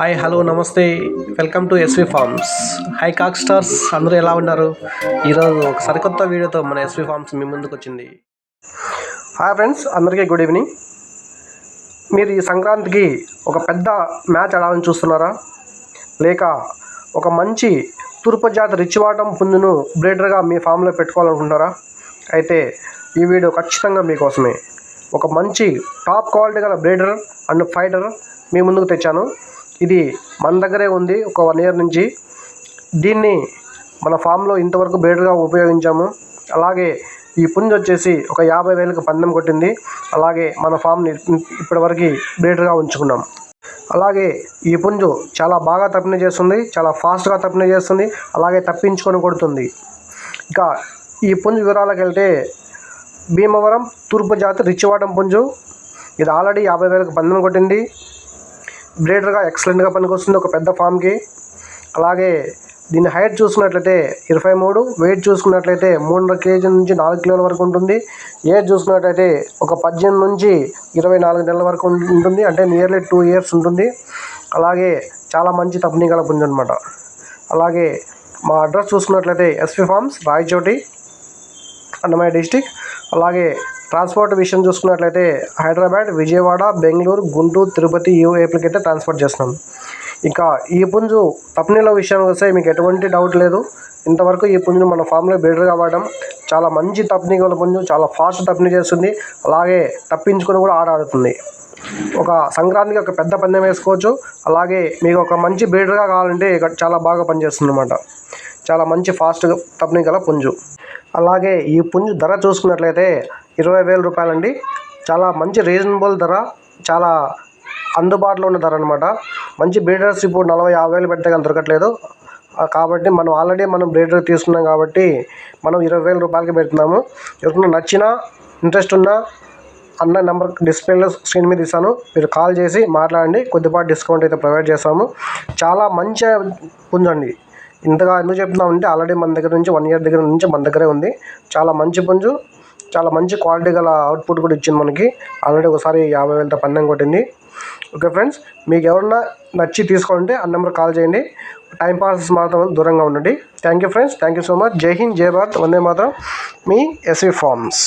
Hi hello నమస్తే. Welcome to SV farms hi cock stars. అందరూ ఎలా ఉన్నారు? ఈరోజు ఒక సరికొత్త వీడియోతో మన ఎస్వి ఫార్మ్స్ మీ ముందుకు వచ్చింది. Hi friends. అందరికీ గుడ్ ఈవినింగ్. మీరు ఈ సంక్రాంతికి ఒక పెద్ద మ్యాచ్ ఆడాలని చూస్తున్నారా? లేక ఒక మంచి తూర్పు జాతి రిచ్వాటం పుందును బ్రీడర్గా మీ ఫామ్లో పెట్టుకోవాలనుకుంటున్నారా? అయితే ఈ వీడియో ఖచ్చితంగా మీకోసమే. ఒక మంచి టాప్ క్వాలిటీ గల బ్రీడర్ అండ్ ఫైటర్ మీ ముందుకు తెచ్చాను. ఇది మన దగ్గరే ఉంది ఒక వన్ ఇయర్ నుంచి. దీన్ని మన ఫామ్లో ఇంతవరకు బేటర్గా ఉపయోగించాము. అలాగే ఈ పుంజ్ వచ్చేసి ఒక యాభై వేలకు పందెం కొట్టింది. అలాగే మన ఫామ్ని ఇప్పటివరకు బేటర్గా ఉంచుకున్నాం. అలాగే ఈ పుంజు చాలా బాగా తప్పిన చేస్తుంది చాలా ఫాస్ట్గా తప్పిన చేస్తుంది అలాగే తప్పించుకొని కొడుతుంది. ఇక ఈ పుంజు వివరాలకు వెళ్తే భీమవరం తూర్పు జాతి రిచ్చివాటం పుంజు. ఇది ఆల్రెడీ యాభై వేలకు పందెం కొట్టింది. బ్రీడర్గా ఎక్సలెంట్గా పనికొస్తుంది. ఒక పెద్ద ఫామ్కి. అలాగే దీని హైట్ చూసుకున్నట్లయితే ఇరవై మూడు వెయిట్ చూసుకున్నట్లయితే మూడున్నర కేజీ నుంచి నాలుగు కిలోల వరకు ఉంటుంది. ఏజ్ చూసుకున్నట్లయితే ఒక పద్దెనిమిది నుంచి ఇరవై నాలుగు నెలల వరకు ఉంటుంది. అంటే నియర్లీ టూ ఇయర్స్ ఉంటుంది. అలాగే చాలా మంచి తప్పని గల పుంజనమాట అలాగే మా అడ్రస్ చూసుకున్నట్లయితే SP farms Rayachoti Annamayya district. అలాగే ట్రాన్స్పోర్ట్ విషయం చూసుకున్నట్లయితే హైదరాబాద్ విజయవాడ బెంగళూరు గుంటూరు తిరుపతి ఈ వైపులకి అయితే ట్రాన్స్పోర్ట్ చేస్తున్నాం. ఇంకా ఈ పుంజు తప్పనిల విషయం వస్తే మీకు ఎటువంటి డౌట్ లేదు. ఇంతవరకు ఈ పుంజును మన ఫామ్లో బెటర్గా వాడడం చాలా మంచి తప్పని గల పుంజు చాలా ఫాస్ట్ తప్పని చేస్తుంది. అలాగే తప్పించుకొని కూడా ఆడ ఆడుతుంది. ఒక సంక్రాంతికి ఒక పెద్ద పందెం వేసుకోవచ్చు. అలాగే మీకు ఒక మంచి బీడర్గా కావాలంటే చాలా బాగా పనిచేస్తుంది అనమాట చాలా మంచి ఫాస్ట్ తప్పని గల పుంజు. అలాగే ఈ పుంజు ధర చూసుకున్నట్లయితే ఇరవై వేల రూపాయలండి. చాలా మంచి రీజనబుల్ ధర చాలా అందుబాటులో ఉన్న ధర అనమాట మంచి బ్రీడర్స్ ఇప్పుడు నలభై యాభై వేలు పెడితే కానీ దొరకట్లేదు. కాబట్టి మనం ఆల్రెడీ మనం బ్రీడర్ తీసుకున్నాం కాబట్టి మనం ఇరవై వేల రూపాయలకి పెడుతున్నాము. ఎవరికైనా నచ్చినా ఇంట్రెస్ట్ ఉన్నా అన్న నెంబర్ డిస్ప్లేలో స్క్రీన్ మీద ఇస్తాను. మీరు కాల్ చేసి మాట్లాడండి. కొద్దిపాటి డిస్కౌంట్ అయితే ప్రొవైడ్ చేస్తాము. చాలా మంచి పుంజండి. ఇంతగా ఎందుకు చెప్తున్నామంటే ఆల్రెడీ మన దగ్గర నుంచి వన్ ఇయర్ దగ్గర నుంచి మన దగ్గరే ఉంది. చాలా మంచి పుంజు. చాలా మంచి క్వాలిటీ గల అవుట్పుట్ కూడా ఇచ్చింది మనకి. ఆల్రెడీ ఒకసారి యాభై వేలతో పందెం కొట్టింది. ఓకే ఫ్రెండ్స్ మీకు ఎవరన్నా నచ్చి తీసుకోవాలంటే ఆ నెంబర్ కాల్ చేయండి. టైం పాస్ మాత్రం దూరంగా ఉండండి. Thank you friends thank you so much జై హింద్ జై భారత్ వందే మాత్రం మీ ఎస్వి ఫార్మ్స్